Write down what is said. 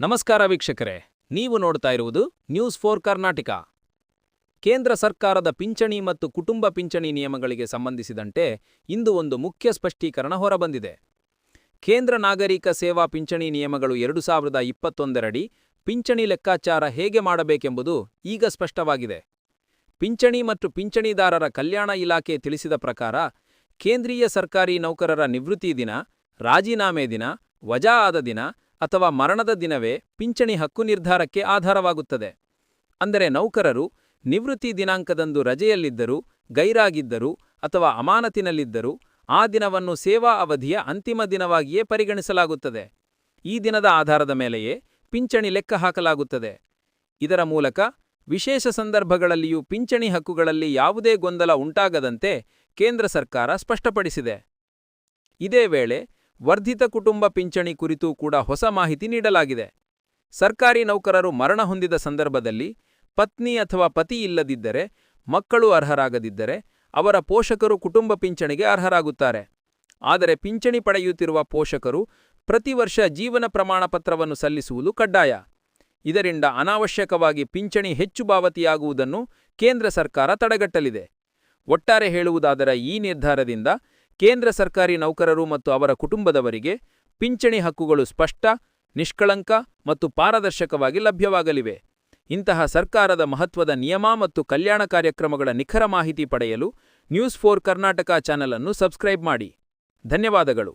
ನಮಸ್ಕಾರ ವೀಕ್ಷಕರೇ. ನೀವು ನೋಡ್ತಾ ಇರುವುದು ನ್ಯೂಸ್ ಫೋರ್ ಕರ್ನಾಟಕ ಕೇಂದ್ರ ಸರ್ಕಾರದ ಪಿಂಚಣಿ ಮತ್ತು ಕುಟುಂಬ ಪಿಂಚಣಿ ನಿಯಮಗಳಿಗೆ ಸಂಬಂಧಿಸಿದಂತೆ ಇಂದು ಒಂದು ಮುಖ್ಯ ಸ್ಪಷ್ಟೀಕರಣ ಹೊರಬಂದಿದೆ. ಕೇಂದ್ರ ನಾಗರಿಕ ಸೇವಾ ಪಿಂಚಣಿ ನಿಯಮಗಳು ಎರಡು ಸಾವಿರದ ಪಿಂಚಣಿ ಲೆಕ್ಕಾಚಾರ ಹೇಗೆ ಮಾಡಬೇಕೆಂಬುದು ಈಗ ಸ್ಪಷ್ಟವಾಗಿದೆ. ಪಿಂಚಣಿ ಮತ್ತು ಪಿಂಚಣಿದಾರರ ಕಲ್ಯಾಣ ಇಲಾಖೆ ತಿಳಿಸಿದ ಪ್ರಕಾರ, ಕೇಂದ್ರೀಯ ಸರ್ಕಾರಿ ನೌಕರರ ನಿವೃತ್ತಿ ದಿನ, ರಾಜೀನಾಮೆ ದಿನ, ವಜಾ ಆದ ದಿನ ಅಥವಾ ಮರಣದ ದಿನವೇ ಪಿಂಚಣಿ ಹಕ್ಕು ನಿರ್ಧಾರಕ್ಕೆ ಆಧಾರವಾಗುತ್ತದೆ. ಅಂದರೆ ನೌಕರರು ನಿವೃತ್ತಿ ದಿನಾಂಕದಂದು ರಜೆಯಲ್ಲಿದ್ದರೂ, ಗೈರಾಗಿದ್ದರು ಅಥವಾ ಅಮಾನತಿನಲ್ಲಿದ್ದರೂ ಆ ದಿನವನ್ನು ಸೇವಾ ಅವಧಿಯ ಅಂತಿಮ ದಿನವಾಗಿಯೇ ಪರಿಗಣಿಸಲಾಗುತ್ತದೆ. ಈ ದಿನದ ಆಧಾರದ ಮೇಲೆಯೇ ಪಿಂಚಣಿ ಲೆಕ್ಕ ಹಾಕಲಾಗುತ್ತದೆ. ಇದರ ಮೂಲಕ ವಿಶೇಷ ಸಂದರ್ಭಗಳಲ್ಲಿಯೂ ಪಿಂಚಣಿ ಹಕ್ಕುಗಳಲ್ಲಿ ಯಾವುದೇ ಗೊಂದಲ ಉಂಟಾಗದಂತೆ ಕೇಂದ್ರ ಸರ್ಕಾರ ಸ್ಪಷ್ಟಪಡಿಸಿದೆ. ಇದೇ ವೇಳೆ ವರ್ಧಿತ ಕುಟುಂಬ ಪಿಂಚಣಿ ಕುರಿತು ಕೂಡ ಹೊಸ ಮಾಹಿತಿ ನೀಡಲಾಗಿದೆ. ಸರ್ಕಾರಿ ನೌಕರರು ಮರಣ ಹೊಂದಿದ ಸಂದರ್ಭದಲ್ಲಿ ಪತ್ನಿ ಅಥವಾ ಪತಿ ಇಲ್ಲದಿದ್ದರೆ, ಮಕ್ಕಳು ಅರ್ಹರಾಗದಿದ್ದರೆ ಅವರ ಪೋಷಕರು ಕುಟುಂಬ ಪಿಂಚಣಿಗೆ ಅರ್ಹರಾಗುತ್ತಾರೆ. ಆದರೆ ಪಿಂಚಣಿ ಪಡೆಯುತ್ತಿರುವ ಪೋಷಕರು ಪ್ರತಿ ವರ್ಷ ಜೀವನ ಪ್ರಮಾಣಪತ್ರವನ್ನು ಸಲ್ಲಿಸುವುದು ಕಡ್ಡಾಯ. ಇದರಿಂದ ಅನಾವಶ್ಯಕವಾಗಿ ಪಿಂಚಣಿ ಹೆಚ್ಚು ಪಾವತಿಯಾಗುವುದನ್ನು ಕೇಂದ್ರ ಸರ್ಕಾರ ತಡೆಗಟ್ಟಲಿದೆ. ಒಟ್ಟಾರೆ ಹೇಳುವುದಾದರೆ ಈ ನಿರ್ಧಾರದಿಂದ ಕೇಂದ್ರ ಸರ್ಕಾರಿ ನೌಕರರು ಮತ್ತು ಅವರ ಕುಟುಂಬದವರಿಗೆ ಪಿಂಚಣಿ ಹಕ್ಕುಗಳು ಸ್ಪಷ್ಟ, ನಿಷ್ಕಳಂಕ ಮತ್ತು ಪಾರದರ್ಶಕವಾಗಿ ಲಭ್ಯವಾಗಲಿವೆ. ಇಂತಹ ಸರ್ಕಾರದ ಮಹತ್ವದ ನಿಯಮ ಮತ್ತು ಕಲ್ಯಾಣ ಕಾರ್ಯಕ್ರಮಗಳ ನಿಖರ ಮಾಹಿತಿ ಪಡೆಯಲು ನ್ಯೂಸ್ ಫೋರ್ ಕರ್ನಾಟಕ ಚಾನೆಲ್ ಅನ್ನು ಸಬ್ಸ್ಕ್ರೈಬ್ ಮಾಡಿ. ಧನ್ಯವಾದಗಳು.